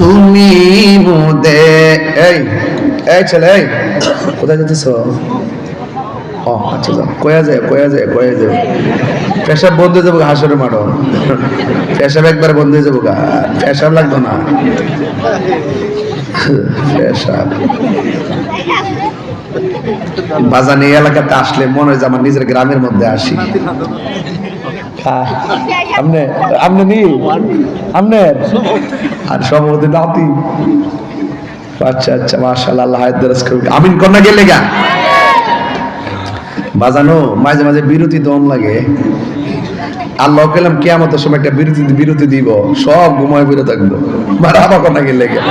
তুমি মুদে। এই এই ছেলে, এই। কোথায় যেতেছ? ও আচ্ছা যাও। কয়া যায় কয়া যায় কয়া যায়। পেশাব বন্ধ হয়ে যাব হাসরে মারো। পেশাব একবার বন্ধ হয়ে যাব গা পেশাব লাগতো না। পেশাব। বাজান এই এলাকাতে আসলে মনে হয় যে আমার নিজের গ্রামের মধ্যে আসি। নাতি। আচ্ছা আচ্ছা গেলে বাজানো, মাঝে মাঝে বিরতি দম লাগে। আল্লাহ পেলাম কেয়ামতের সময় একটা বিরতি বিরতি দিব। সব ঘুমায় বেরো থাকব। মারাবা কন্যা গেলে গা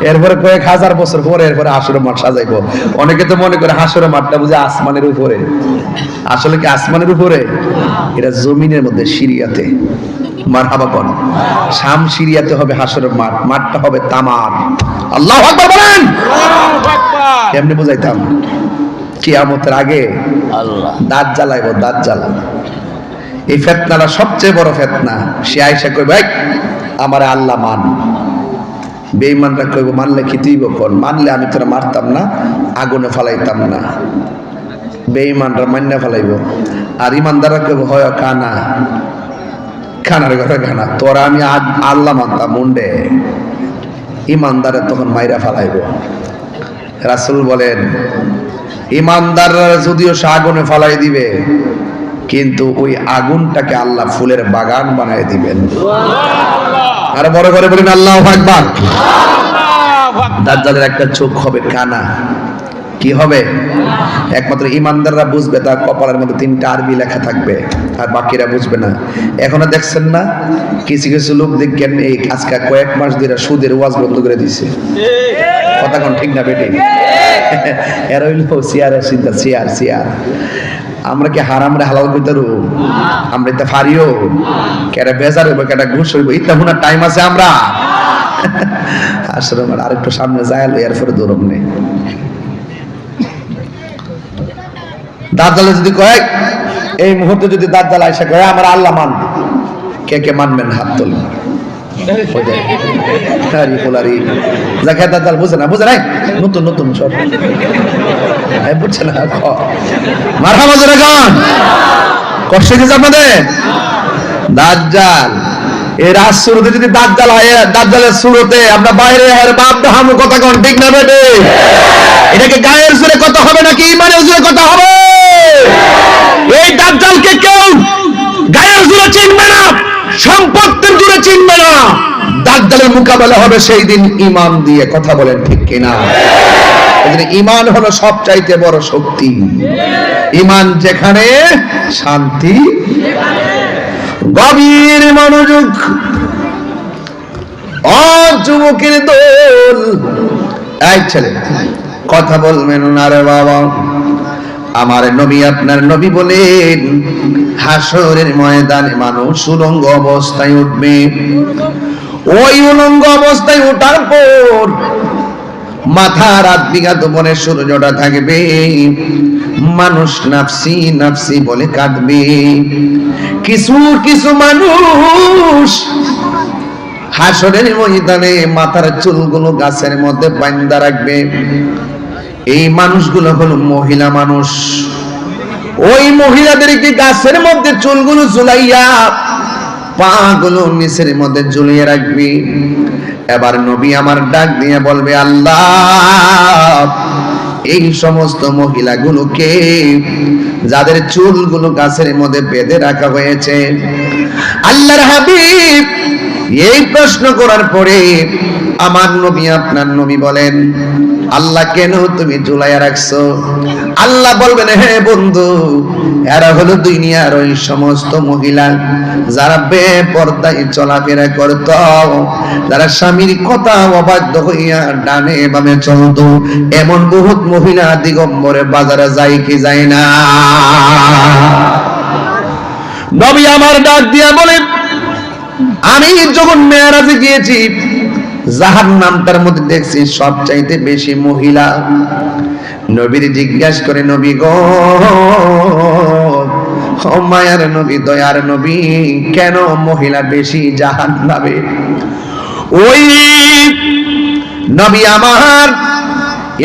এরপরে কয়েক হাজার বছর পরে এরপরে হাসুরের মাঠ সাজাইবো। অনেকে তো মনে করে হাসুরের মাঠটা বুঝে আসমানের উপরে। আসলে কি আসমানের উপরে? এটা জমিনের মধ্যে সিরিয়াতে। মারহাবা কন। শাম সিরিয়াতে হবে হাসরের মাঠ মাঠটা হবে তামার। আল্লাহ আকবার বলেন! কেমনে বুঝাইতাম? কিয়ামতের আগে আল্লাহ। দাঁত জ্বালাইব দাঁত জ্বালা। এই ফেতনাটা সবচেয়ে বড় ফেতনা। সে আয়সা কই ভাই আমার আল্লাহ মান। বেঈমানরা কইব মানলে কি তুই কর মানলে আমি তোরা মারতাম না, আগুনে ফালাইতাম না। বেঈমানরা মান্না ফালাইব। আর ইমানদাররা কইব, হয় কানা খানার ঘরে খানা তোরা আমি আল্লাহ মানতাম মুন্ডে। ইমানদারে তখন মাইরা ফালাইব। রাসূল বলেন ইমানদাররা যদিও সে আগুনে ফালাই দিবে কিন্তু ওই আগুনটাকে আল্লাহ ফুলের বাগান বানায় দিবেন। আর বড় করে বলেন, আল্লাহ আকবার। দাজ্জালের একটা চোখ হবে কানা। কি হবে? একমাত্র ইমানদাররা বুঝবে, তার কপালের মধ্যে তিনটা আরবি লেখা থাকবে, আর বাকিরা বুঝবে না। এখনও দেখছেন না? কিছু কিছু লোক দেখেন, এই আজকে কয়েক মাস ধরে সুদের ওয়াজ বন্ধ করে দিছে কথা কোন, ঠিক না বেটি? এর হইল চেয়ারের চিন্তা চেয়ার চেয়ার আমরা কি হারাম রে হালাল করতে পারব আমরা এটা ফারিও। কেটা বেজার হইব কেটা ঘুষ হইব ইতা হুনার টাইম আছে আমরা। আসলে আমার আরেকটু সামনে যায় এর পরে দৌড়ম নেই দাঁত জ্বালা যদি কয় এই মুহূর্তে যদি জ্বালা এসে কয় আমার আল্লাহ মান কে কে মানবেন হাত তোলেন? হারি পোলারি যা খেয়ে বুঝে না বুঝে নাই আমরা বাইরে হামু কথা কন ঠিক না বেটে এটাকে গায়ের জোরে কথা হবে নাকি ইমানের জোরে কথা হবে এই দাঁত জালকে কেউ গায়ের জোরে চিনবে না। সম্পত্তির জোরে চিনবে না। দাঁত জালের মোকাবেলা হবে সেই দিন ইমান দিয়ে, কথা বলেন ঠিক কিনা? ইমান হলো সবচাইতে বড় শক্তি। ইমান যেখানে, শান্তি গভীর মনোযোগ। ও যুবকের দোল। এই ছেলে, কথা বলবেন না রে বাবা। আমার নবী আপনার নবী বলেন হাসরের ময়দানে মানুষ সুরঙ্গ অবস্থায় উঠবে। ওই উলঙ্গ অবস্থায় ওঠার পর মাথা রাত বিঘাত বনে সূর্যটা থাকবে। মানুষ নাফসি নাফসি বলে কাঁদবে। কিছু কিছু মানুষ হাসরের ময়দানে মাথার চুলগুলো গাছের মধ্যে বান্দা রাখবে। এই মানুষগুলো হলো মহিলা মানুষ। ওই মহিলাদেরকে গাছের মধ্যে চুলগুলো ঝুলাইয়া পা গুলো নিচের মধ্যে ঝুলিয়ে রাখবি। এবার নবী আমার ডাক দিয়ে বলবে, আল্লাহ, এই সমস্ত মহিলাগুলোকে যাদের চুলগুলো গাছের মধ্যে বেঁধে রাখা হয়েছে, আল্লাহর হাবিব এই প্রশ্ন করার পরে আমার নবী, আপনার নবী বলেন, আল্লাহ কেন তুমি জুলাইয়া রাখছো? আল্লাহ বলবেন, হে বন্ধু, এরা হলো দুনিয়ার ওই সমস্ত মহিলা যারা বেপর্দায় চলাফেরা করত, যারা স্বামীর কথা অবাধ্য হইয়া ডানে বামে চলত। এমন বহুত মহিলা দিগম্বরে বাজারে যায় কি যায় না? নবী আমার ডাক দিয়া বলেন আমি যখন মেয়ারাজে গিয়েছি জাহার নামটার মধ্যে দেখছি সবচাইতে বেশি মহিলা। নবীর জিজ্ঞাসা করে, নবী গো মায়ার নবী, দয়ার নবী, কেন মহিলা বেশি জাহান নামে ওই নবী আমার,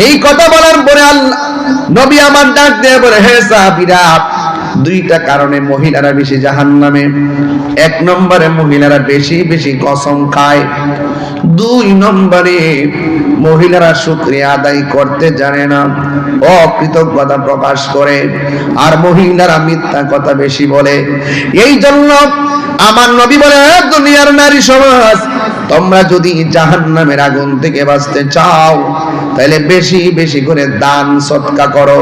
এই কথা বলার পরে নবী আমার ডাক দিয়ে বলে, হে সাহাবীরা দুইটা কারণে মহিলারা বেশি জাহান্নামে। এক নম্বরে মহিলারা বেশি বেশি কসম খায়। দুই নম্বরে মহিলারা শুক্রিয়া আদায় করতে জানে না, অকৃতজ্ঞতা প্রকাশ করে। আর মহিলারা মিথ্যা কথা বেশি বলে। এই জন্য আমার নবী বলে, দুনিয়ার নারী সমাজ তোমরা যদি জাহান্নামের আগুন থেকে বাঁচতে চাও, তাহলে বেশি বেশি করে দান সৎকা করো,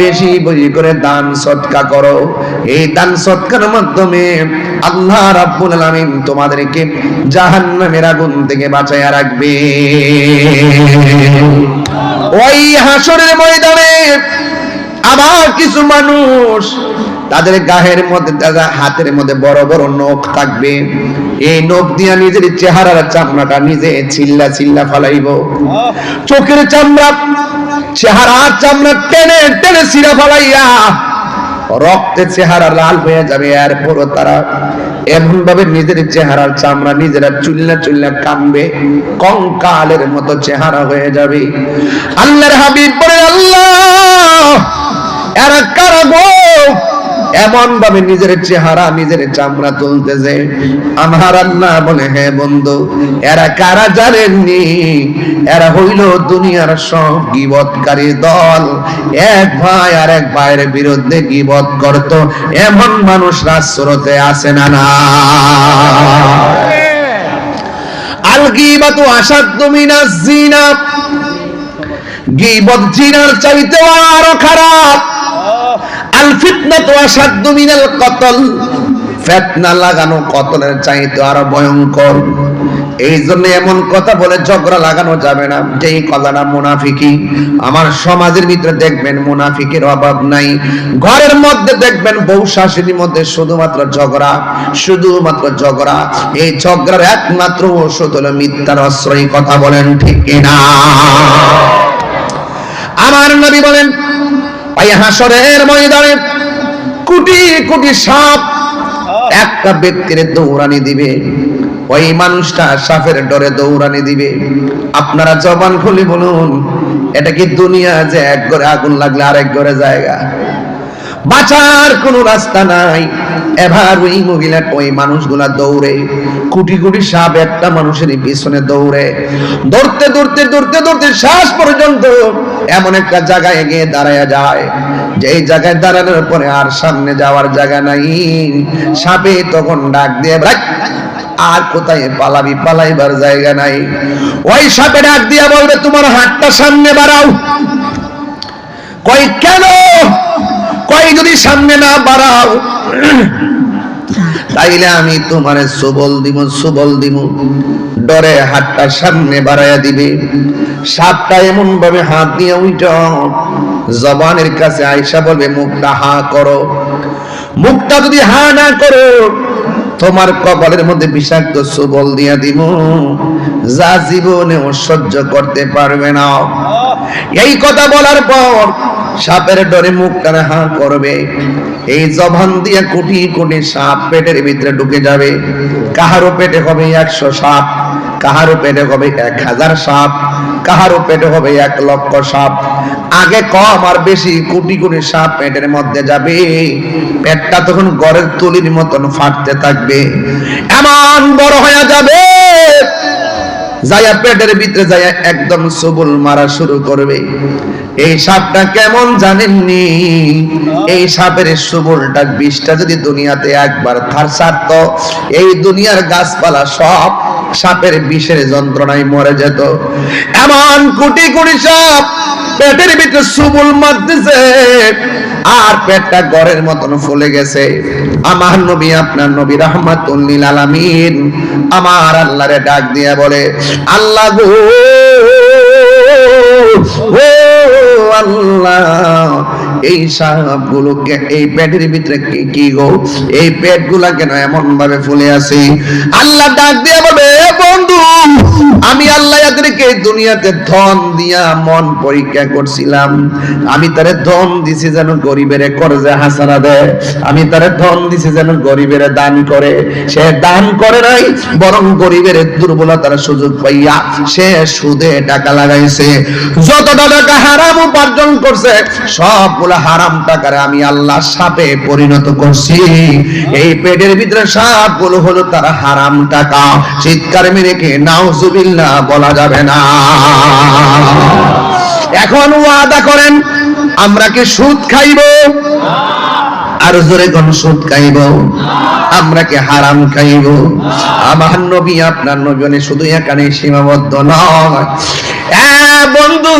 বেশি বেশি করে দান সৎকা করো। এই দান সৎকার মাধ্যমে আল্লাহ রাব্বুল আলামিন তোমাদেরকে জাহান্নামের আগুন থেকে বাঁচাইয়া রাখবে। ওই হাসরের ময়দানে আবার কিছু মানুষ তাদের গায়ের মধ্যে হাতের মধ্যে বড় বড় নখ থাকবে। এই নখ দিয়া নিজের চেহারার চামড়াটা নিজে চিল্লা চিল্লা ফালাইব। চোখের চামড়া, চেহারার চামড়া টেনে টেনে সিরা ফালাইয়া রক্তে চেহারা লাল হয়ে যাবে। এরপরও তারা এমন ভাবে নিজের চেহারার চামড়া নিজেরা চুল্লা চুল্লা কামবে কঙ্কালের মতো চেহারা হয়ে যাবে। আল্লাহর হাবিব বলে আল্লাহ, এরা কারা গো? এমন ভাবে নিজের চেহারা, নিজের চামড়া তুলতেছে। আমার আল্লাহ বলে হ্যাঁ বন্ধু, এরা কারা জানেননি? এরা হইল দুনিয়ার সব গিবৎকারী দল। এক ভাই আর এক ভাইয়ের বিরুদ্ধে গিবত করত। এমন মানুষ রাজস্রোতে আসে না না? আল গিবাতু আসাদ্দু মিনাজ জিনা। গিবত জিনার চাইতে আরও খারাপ। না। আমার সমাজের ভিতরে দেখবেন মুনাফিকের অভাব নাই। ঘরের মধ্যে দেখবেন বউ শাশুড়ির মধ্যে শুধুমাত্র ঝগড়া শুধুমাত্র ঝগড়া। এই ঝগড়ার একমাত্র ওষুধ হলো মিথ্যার আশ্রয় কথা বলেন ঠিক কিনা? আমার নবী বলেন ওই হাসরের ময়দানে কোটি কোটি সাপ একটা ব্যক্তির দৌড়ানি দিবে। ওই মানুষটা সাপের ডরে দৌড়ানি দিবে। আপনারা জবান খুলি বলুন, এটা কি দুনিয়া যে এক ঘরে আগুন লাগলে আরেক ঘরে জায়গা? বাঁচার কোনো রাস্তা নাই। এবার ওই মহিলা ওই মানুষগুলা দৌড়ে। কোটি কোটি সাপ একটা মানুষের পিছনে দৌড়ে। দৌড়তে দৌড়তে দৌড়তে দৌড়তে শ্বাস পর্যন্ত এমন একটা জায়গায় গিয়ে দাঁড়ায় যায়। যে জায়গায় দাঁড়ানোর পরে আর সামনে যাওয়ার জায়গা নাই। সাপে তখন ডাক দিয়ে "ভাই, আর কোথায় পালাবি? পালাইবার জায়গা নাই। ওই সাপে ডাক দিয়া বলবে তোমার হাতটা সামনে বাড়াও। কই কেন? কই যদি সামনে না বাড়াও? তাইলে আমি তোমারে সুবল দিব সুবল দিব। ডরে হাতটা সামনে বাড়াইয়া দিবে। সাপটা এমন ভাবে হাত দিয়ে উইট জবানের কাছে আইসা বলবে, মুখটা হা করো। মুখটা যদি হা না করো, তোমার কপালের মধ্যে বিষাক্ত সুবল দিয়া দিব যা জীবনে সহ্য করতে পারবে না। এই কথা বলার পর সাপের ডরে মুখ টানে হা করবে। এই জবান দিয়ে কোটি কোটি সাপ পেটের ভিতরে ঢুকে যাবে। কাহারও পেটে হবে একশো সাপ, কাহারও পেটে হবে এক হাজার সাপ, কাহারও পেটে হবে এক লক্ষ সাপ। আগে কম আর বেশি কোটি কোটি সাপ পেটের মধ্যে যাবে। পেটটা তখন গড়ের তুলির মতন ফাটতে থাকবে। এমন বড় হয়ে যাবে, যাইয়া পেটের ভিতরে যাইয়া একদম সবুল মারা শুরু করবে। এই সাপটা কেমন জানেননি? এই সাপের সবুলটা বিষটা যদি দুনিয়াতে একবার থার সারত এই দুনিয়ার গাছপালা সব সাপের বিষের যন্ত্রণায় মরে যেত। এমন কোটি কোটি সাপ পেটের ভিতরে সুবুল মারতেছে, আর পেটটা গড়ের মতন ফুলে গেছে। আমার নবী, আপনার নবী রহমাতুল্লিল আলামিন আমার আল্লাহরে ডাক দিয়ে বলে, আল্লাহ গো ও আল্লাহ। এই সাপগুলোকে এই পেটের ভিতরে কি গো? এই পেটগুলা কেন এমন ভাবে ফুলে আছে? আল্লাহ ডাক দিয়ে বলবে বন্ধু, আমি আল্লাহ এদেরকে দুনিয়াতে ধন দিয়া মন পরীক্ষা করছিলাম। আমি তারে ধন দিছি যেন গরিবের করজে হাসানা দেয়। আমি তারে ধন দিছি যেন গরিবের দান করে। সে দান করে নাই, বরং গরিবের দুর্বলতার সুযোগ পাইয়া সে সুদে টাকা লাগাইছে। যত টাকা হারাম উপার্জন করছে সবগুলো হারাম টাকারে আমি আল্লাহ সাপে পরিণত করছি। এই পেটের ভিতরে সাপগুলো হলো তার হারাম টাকা। চিৎকার মেরে কে বলা যাবে না। এখন করেন, আমরা কি সুদ খাইব? আর জোরে কোন সুদ খাইব? আমরা কি হারাম খাইব? আমার নবী, আপনার নবী মানে শুধু এখানে সীমাবদ্ধ নয়। বন্ধু।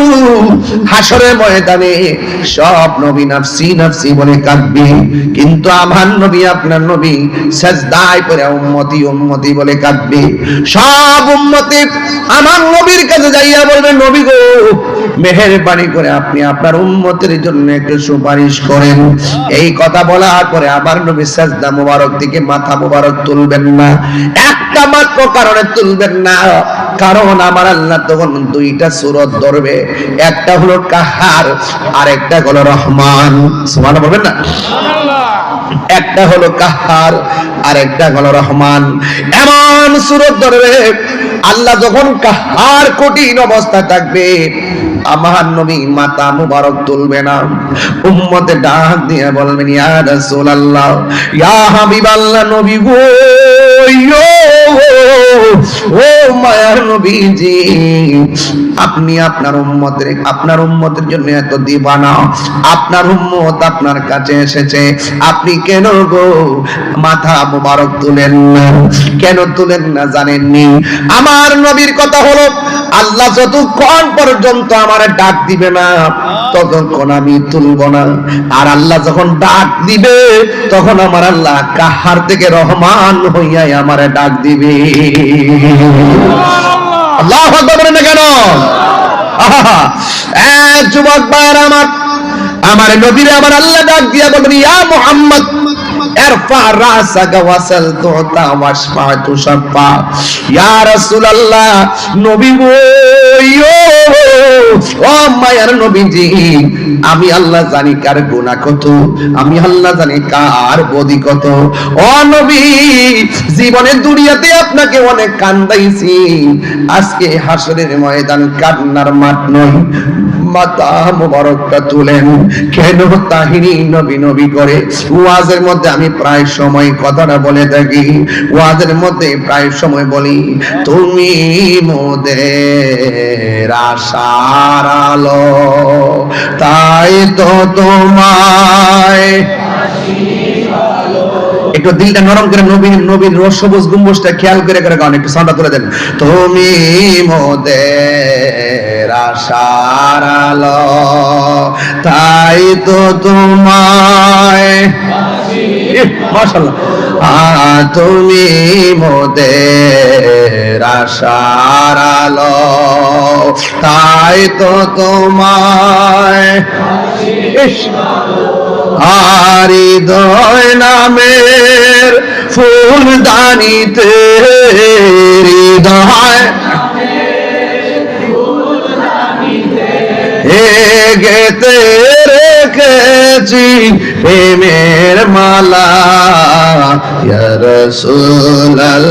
হাসরের ময়দানে সব নবী নাফসি নাফসি বলে কাঁদবে। কিন্তু আমার নবী, আপনার নবী সাজদায় পরে উম্মতি উম্মতি বলে কাঁদবে। সব উম্মতি আমার নবীর কাছে যাইয়া বলবে, নবী গো, মেহেরবানি করে আপনি আপনার উম্মতের জন্য একটু সুপারিশ করেন। এই কথা বলার পরে আবার নবী সাজদা মুবারক দিকে মাথা মুবারক তুলবেন না। একটা মাত্র কারণে তুলবেন না। কারণ আমার আল্লাহ তখন দুইটা সুরত ধরবে। একটা হলো কাহার আর একটা হলো রহমান। বলবেন না? একটা হলো কাহার আর একটা হলো রহমান। এমন সুরত ধরবে আল্লাহ যখন কাহার কঠিন অবস্থা থাকবে আমার নবী মাতা মুবারক তুলবে না। উম্মতে ডাক দিয়ে বলবেন ইয়া রাসূলুল্লাহ ইয়া হাবিবাল্লাহ নবী গো ইয়ো, ও মায়ার নবীজি, আপনি আপনার উম্মতের আপনার উম্মতের জন্য এত দিবানা। আপনার উম্মত আপনার কাছে এসেছে। আপনি কেন গো মাথা মুবারক তুলেন না? কেন তুলেন না জানেননি? আমার নবীর কথা হলো, আল্লাহ যতক্ষণ পর্যন্ত আমার ডাক দিবে না, ততক্ষণ আমি তুলব না। আর আল্লাহ যখন ডাক দিবে, তখন আমার আল্লাহ কাহার থেকে রহমান হইয়াই আমার ডাক দিবে। আল্লাহ আকবার বলেন না কেন আহা, এক যুবক ভাইয়ের আমার আমার নবীরে আমার আল্লাহ ডাক দিয়া বলবেন ইয়া মুহাম্মদ ارفع راسك وسل تعطى واشفع تشفع ইয়া রাসূলুল্লাহ নবী গো ইয়ো, ও মায়ার নবীজি আমি আল্লাহ জানি কার গুনাহ কত, আমি আল্লাহ জানি কার বদি কত। ও দুনিয়াতে আপনাকে অনেক কান্দাইছি। আজকে হাসরের ময়দান কান্নার মাঠ নয়, মাতা তুলেন। কেন তাহিনী নবী নবী করে? ওয়াজের মধ্যে আমি প্রায় সময় কথাটা বলে থাকি। ওয়াজের মধ্যে প্রায় সময় বলি, তুমি মোদের আশার আলো তো তোমায়। একটু দিলটা নরম করে নবীন নবীন রোজ সবুজ গুম্বুজটা খেয়াল করে করে গান, একটু সাদা করে দেন। তুমি মোদের আশার তাই তো তোমায়। তুমি মোদের আশার তাই তো তোমায় ইস দয় নামের ফুলদানিতে হৃদয় গেতে রেখেছি প্রেমের মালা রসুল্লাহ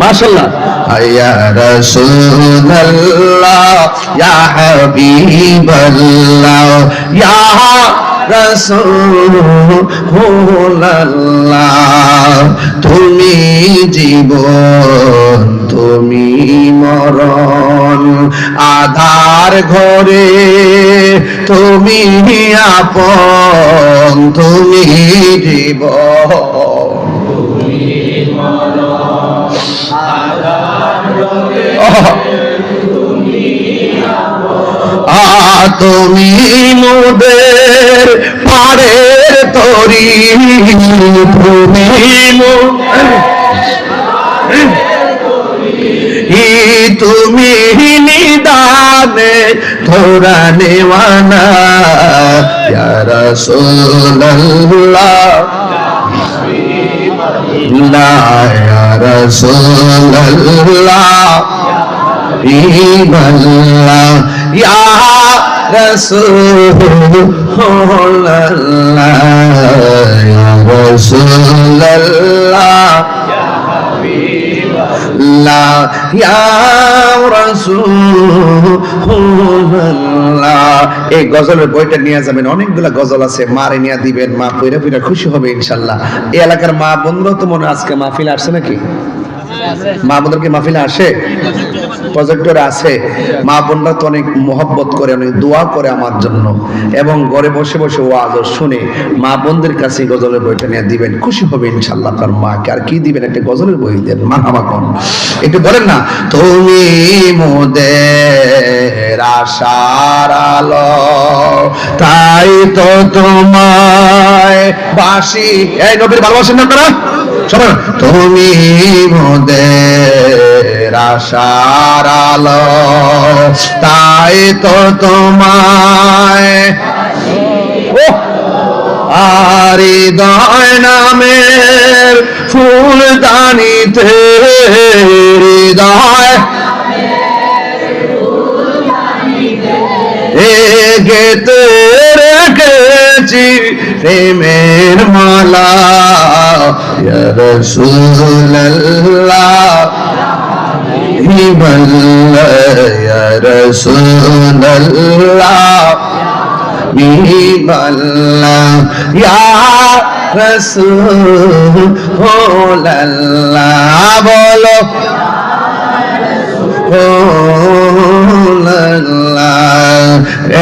মাশাল্লাহ يا رسول الله يا حبيب الله يا রসুল তুমি জীবন তুমি মরণ আধার ঘরে, তুমি আপন, তুমি জীবন আ তুমি মোদের পাড়ের তরি, তুমি মো- তুমি নিদানে থোড়া নেওয়ানা। ইয়া রাসূলুল্লাহ। লা ইয়া রাসূলুল্লাহ। ইয়া রাসূলুল্লাহ। ইয়া রাসূলুল্লাহ। রাসূলুল্লাহ। এই গজলের বইটা নিয়ে যাবেন, অনেকগুলা গজল আছে, মারে নিয়ে দিবেন, মা পইরা পইরা খুশি হবে ইনশাল্লাহ এই এলাকার মা বন্ধুরা তো মনে আজকে মাহফিল আসছে নাকি? মা বন্ধুরা কি মাহফিলে আসে? প্রজেক্টরে আছে। মা বোনরা তো অনেক মহব্বত করে, অনেক দোয়া করে আমার জন্য। এবং ঘরে বসে বসে ওয়াজ শুনে মা বোনদের কাছে গজলের বইটা নিয়ে দিবেন। খুশি হবে ইনশাল্লাহ তার মাকে। আর কি দিবেন? একটা গজলের বই দেন মা হামা কন একটু বলেন না, তুমি মোদের আশার তাই তো তোমায় বাসি এই নবীর ভালোবাসেন না আপনারা? সবাই তুমি মোদের আশার আলো তাই তো তোমায় আরি দয় নামের ফুলদানিতে হৃদয় গেতে রেখেছি প্রেমের মালা। ইয়া রাসূলুল্লাহ। হিবাল্লাহ ইয়া রাসূলুল্লাহ।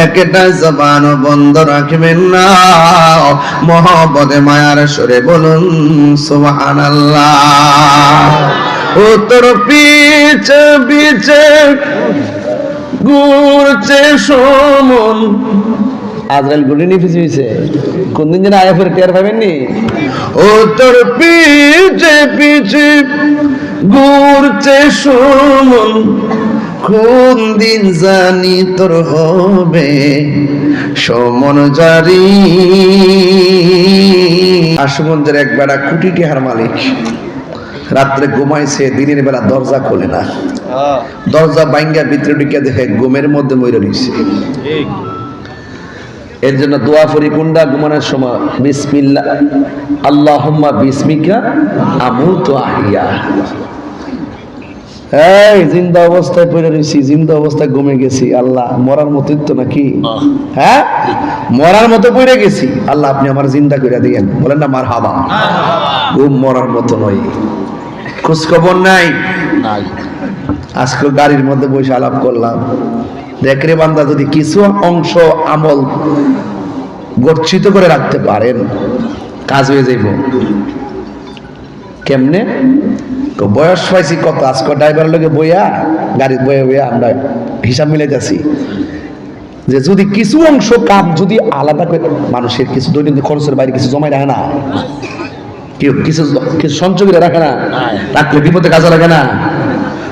একটা জবান বন্ধ রাখবেন না। মহব্বতে মায়ার সরে বলুন সুবহানাল্লাহ। ও তোর পিছে পিছে ঘুরছে সমন। আজকাল গুলি নিয়ে পিছিয়ে হয়েছে কোন দিন যেন আয়া ফের টের পাবেননি। ও তোর পিছে পিছে ঘুরছে সমন কোন দিন জানি তোর হবে সমন জারি। আশুগঞ্জের এক বেড়া কুটি টিহার মালিক রাত্রে ঘুমাইছে দিনের বেলা দরজা খোলে না। দরজা বাইঙ্গা ভিতরে ঢুকে দেখে ঘুমের মধ্যে ময়ূর রয়েছে এর জন্য দোয়া করি কুন্ডা ঘুমানোর সময় বিসমিল্লা আল্লাহুম্মা বিসমিকা আমুতু আহিয়া। এই জিন্দা অবস্থায় পড়ে রয়েছি জিন্দা অবস্থায় গেছি আল্লাহ মরার মতোই তো নাকি? হ্যাঁ? মরার মতো পড়ে গেছি। আল্লাহ আপনি আমার জিন্দা করে দিয়েন। বলেন না মার হাবা ঘুম মরার মতো নয়। খোঁজ খবর নাই। আজকে গাড়ির মধ্যে বসে আলাপ করলাম। দেখ রে বান্দা যদি কিছু অংশ আমল গচ্ছিত করে রাখতে পারেন কাজ হয়ে যাইব। কেমনে? বয়স পাইছি কত? আজকে ড্রাইভার লোকে বইয়া গাড়ি বয়ে বইয়া আমরা হিসাব মিলাইতেছি। যে যদি কিছু অংশ কাম যদি আলাদা করে মানুষের কিছু দৈনন্দিন খরচের বাইরে কিছু জমাই রাখে না? কেউ কিছু কিছু সঞ্চয় করে রাখে না? রাখলে বিপদে কাজে লাগে না?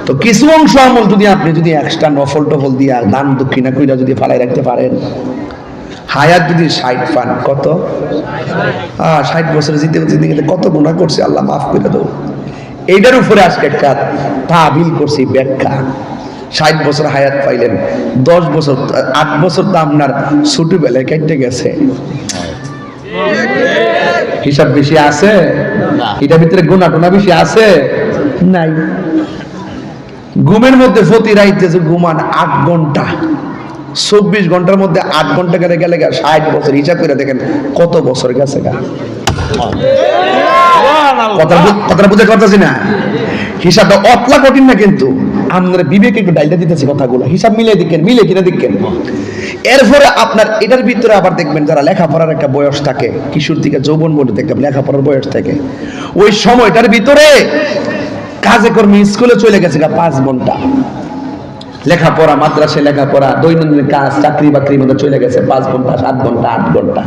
তো কিছু অংশ আমল যদি আপনি যদি এক্সট্রা নফল টফল দিয়া দান দক্ষিণা কইরা যদি ফালাই রাখতে পারেন। হায়াত যদি ষাট পান কত? হ্যাঁ ষাট বছরে জিতে জিতে গেলে কত গুণা করছে? আল্লাহ মাফ করে দেবো এইটার উপরে আজকে একটা তাবিল করছি ব্যাখ্যা। ষাট বছর হায়াত পাইলেন দশ বছর আট বছর তো আপনার ছোটবেলায় কেটে গেছে। হিসাব বেশি আছে? এটার ভিতরে গুণা টুনা বেশি আছে? নাই। ঘুমের মধ্যে প্রতি রাইতে যে ঘুমান আট ঘণ্টা। চব্বিশ ঘণ্টার মধ্যে আট ঘণ্টা গেলে গেলে ষাট বছর হিসাব করে দেখেন কত বছর গেছে গা। কথাটা বুঝে করতেছি না? হিসাবটা অতলা কঠিন না কিন্তু। বিবেক একটু ডাইলটা দিতেছি কথাগুলো। হিসাব মিলে দিকেন মিলে কিনা দিকেন এরপরে আপনার এটার ভিতরে আবার দেখবেন যারা লেখাপড়ার একটা বয়স থাকে কিশোর থেকে যৌবন বলে দেখবেন লেখাপড়ার বয়স থাকে। ওই সময়টার ভিতরে কাজে কর্মে স্কুলে চলে গেছে পাঁচ ঘণ্টা। লেখাপড়া মাদ্রাসে লেখাপড়া দৈনন্দিন কাজ চাকরি বাকরির মধ্যে চলে গেছে পাঁচ ঘণ্টা সাত ঘণ্টা আট ঘণ্টা।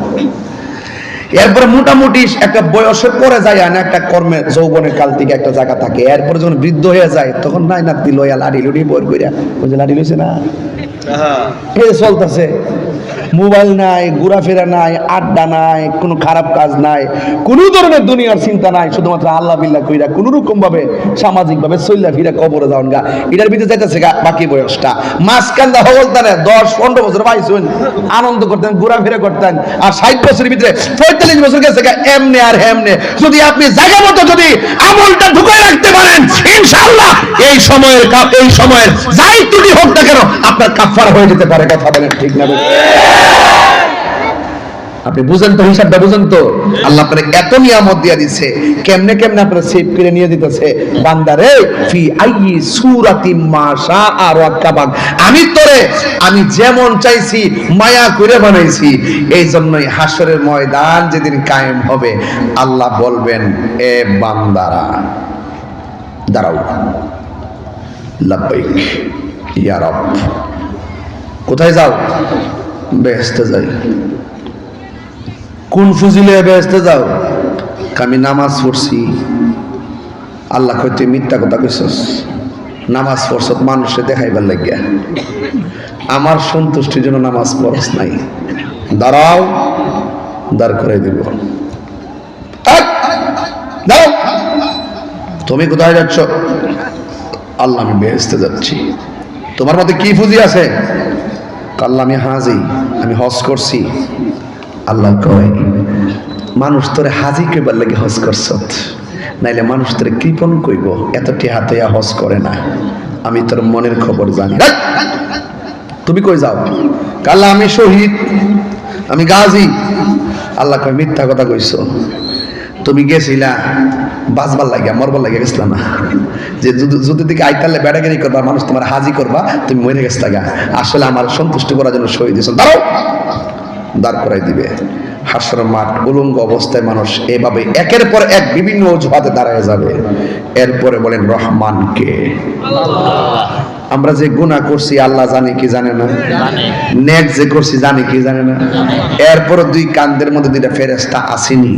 এরপরে মোটামুটি একটা বয়সের পরে যায় না একটা কর্মে যৌবনের কাল থেকে একটা জায়গা থাকে। এরপরে যখন বৃদ্ধ হয়ে যায় তখন নাই নাতি লইয়া লাড়ি লুড়ি বই কইরা ওই যে লাড়ি লইছে না? এই চলতেছে। মোবাইল নাই, ঘোরাফেরা নাই, আড্ডা নাই, কোনো খারাপ কাজ নাই, কোনো ধরনের দুনিয়ার চিন্তা নাই, শুধুমাত্র আল্লাহ বিল্লাহ কইরা কোনো সামাজিক ভাবে চল্লা ফিরা কবরে যাওন গা। এটার ভিতরে যাইতেছে গা বাকি বয়সটা। মাঝখানটা হগলতানে দশ, পনেরো বছর পাইছেন আনন্দ করতেন, ঘোরাফেরা করতেন, আর ষাট বছরের ভিতরে পঁয়তাল্লিশ বছর গেছে গা, এমনে আর হেমনে। যদি আপনি জায়গা মতো যদি আমলটা ঢুকে রাখতে পারেন, ইনশাআল্লাহ এই সময়ের এই সময়ের যাই ত্রুটি হোক না কেন, আপনার কাফার হয়ে যেতে পারে, কথা বলেন ঠিক না? আপনি বুঝেন তো, হিসাবটা বুঝেন তো। আল্লাহ আপনার এত নিয়ামত দিয়া দিছে, কেমনে কেমনে আপনার সেভ করে নিয়ে দিতেছে বান্দারে, ফি আইয়ি সূরাতিম মা আর রাক্কাবাক আমি তোরে, আমি যেমন চাইছি, মায়া করে বানাইছি এই জন্যই হাসরের ময়দান যেদিন কায়েম হবে, আল্লাহ বলবেন, এ বান্দারা, দাঁড়াও। লাব্বাইক, ইয়া রব, কোথায় যাও? বেহেশতে যাই। কোন ফুজিলে বেহেস্তে যাও? আমি নামাজ পড়ছি। আল্লাহ কইতে মিথ্যা কথা কইছস। নামাজ পড়ছত মানুষে দেখাইবার লাগিয়া। আমার সন্তুষ্টির জন্য নামাজ পড়স নাই। দাঁড়াও দাঁড় করে দিব। তুমি কোথায় যাচ্ছ? আল্লাহ আমি বেহেস্তে যাচ্ছি। তোমার মধ্যে কি ফুজি আছে? আল্লাহ আমি হাজি আমি হজ করছি। আল্লাহ কয়, মানুষ তোরে হাজি কইবার লাগে হজ করছত। নাইলে মানুষ তোরে কৃপণ কইব এত টেহাতে হজ করে না। আমি তোর মনের খবর জানি। তুমি কই যাও? কাল্লা আমি শহীদ, আমি গাজী। আল্লাহ কয়, মিথ্যা কথা কইছো। তুমি গেছিলা বাঁচবার লাগিয়া মরবার লাগিয়া গেছিলাম না? যে যদি দিকে আইতালে বেড়াগিরি করবা, মানুষ তোমার হাজি করবা, তুমি মরে গেছিলা গা আসলে আমার সন্তুষ্ট করার জন্য শহীদ দিয়েছেন দাঁড়াও! দাঁড় করাই দিবে। হাসর মাঠ, উলঙ্গ অবস্থায় মানুষ এভাবে একের পর এক বিভিন্ন অজুহাতে দাঁড়ায় যাবে। এরপরে বলেন রহমানকে। আমরা যে গুনাহ করছি আল্লাহ জানে কি জানে না? নেক যে করছি জানে কি জানে না? এরপর দুই কান্দের মধ্যে দুইটা ফেরেস্তা আসেনি।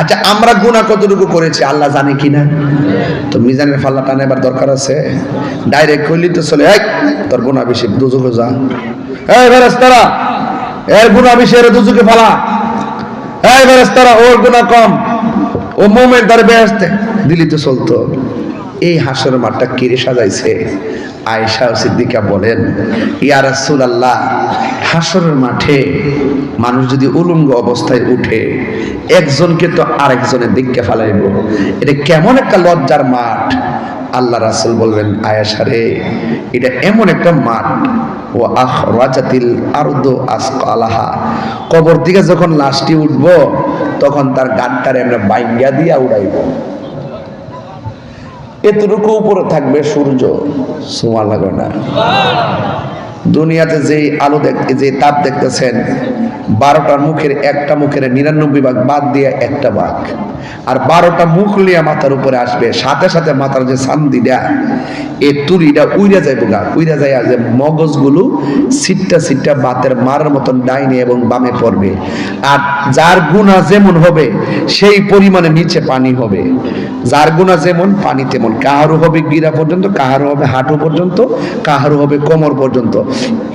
আচ্ছা আমরা গুনাহ কতটুকু করেছি আল্লাহ জানে কি না? তো মিজানের ফাল্লা টানাবার দরকার আছে? ডাইরেক্ট কইলি তো চলে এক তোর গুনাহ বেশি দুজকে যা। এই ফেরেস্তারা এর গুনাহ বেশি এর দুজকে ফালা। এই ফেরেস্তারা ওর গুনাহ কম। ও মোমেন্ট ধরে বেহেস্তে দিলি তো চলতো। এই হাসর মাঠটা কিরে সাজাইছে? আয়েশা ও সিদ্দিকা বলেন, ইয়া রাসূলুল্লাহ, হাসরের মাঠে মানুষ যদি উলঙ্গ অবস্থায় উঠে, একজনকে তো আরেকজনের দিককে ফালাইব। এটা কেমন একটা লজ্জার মাঠ? আল্লাহ রাসূল বলবেন, আয়েশা রে, এটা এমন একটা মাঠ। ও আখ রাজাতিল আরদু আসকালাহা। কবর থেকে যখন লাশটি উঠবো, তখন তার গানটারে আমরা বাইঙ্গা দিয়া উড়াইব। এতটুকু উপরে থাকবে সূর্য। সোমা লাগে না? দুনিয়াতে যে আলো দেখতে যে তাপ দেখতেছেন বারোটার মুখের একটা মুখের নিরানব্বই ভাগ বাদ দিয়ে একটা ভাগ। আর বারোটা মুখ লিয়া মাথার উপরে আসবে, সাথে সাথে মাথার যে সান্দিটা, এ তুরিটা উইরা যাইব গা, উইরা যায় যে মগজগুলো সিটটা সিটটা বাতের মারার মতন ডাইনে এবং বামে পড়বে। আর যার গুণা যেমন হবে, সেই পরিমাণে নিচে পানি হবে। যার গুণা যেমন, পানি তেমন। কাহারও হবে গিরা পর্যন্ত কাহারও হবে হাঁটু পর্যন্ত কাহারও হবে কোমর পর্যন্ত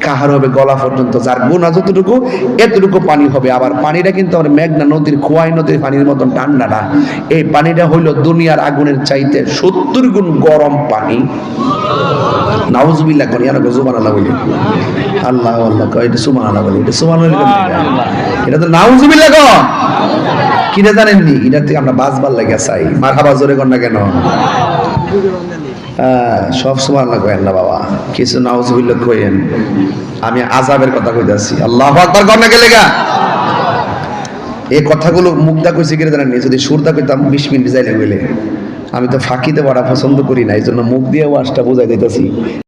কাহারও হবে গলা পর্যন্ত। যার গুণা যতটুকু এতটুকু পানি হবে আবার পানিটা কিন্তু আমার মেঘনা নদীর খোয়াই নদীর পানির মতন ঠান্ডা না। এই পানিটা হইল দুনিয়ার আগুনের চাইতে সত্তর গুণ গরম পানি। নাউজুবিল্লাহ করি আর সুবহান আল্লাহ বলি। আল্লাহ আল্লাহ কয় এটা সুবহান আল্লাহ বলি এটা আল্লাহ এটা তো নাউজুবিল্লাহ কো কিনে জানেননি? এটার থেকে আমরা বাঁচবার লাগে চাই। মার হাবা জোরে কর না কেন? সব সময় আল্লাহ কয়েন না বাবা। কিছু নাউজুবিল্লাহ কইেন আমি আজাবের কথা কইতাছি। আল্লাহ আকবার কর না গেলে গা এই কথাগুলো মুখদা কইছি কিনে জানেন যদি সুরদা কইতাম, বিশ মিনিট যাইলে হইলে। আমি তো ফাঁকিতে পড়া পছন্দ করি না এই জন্য মুখ দিয়ে ওয়াজটা বোঝাই দিতেছি।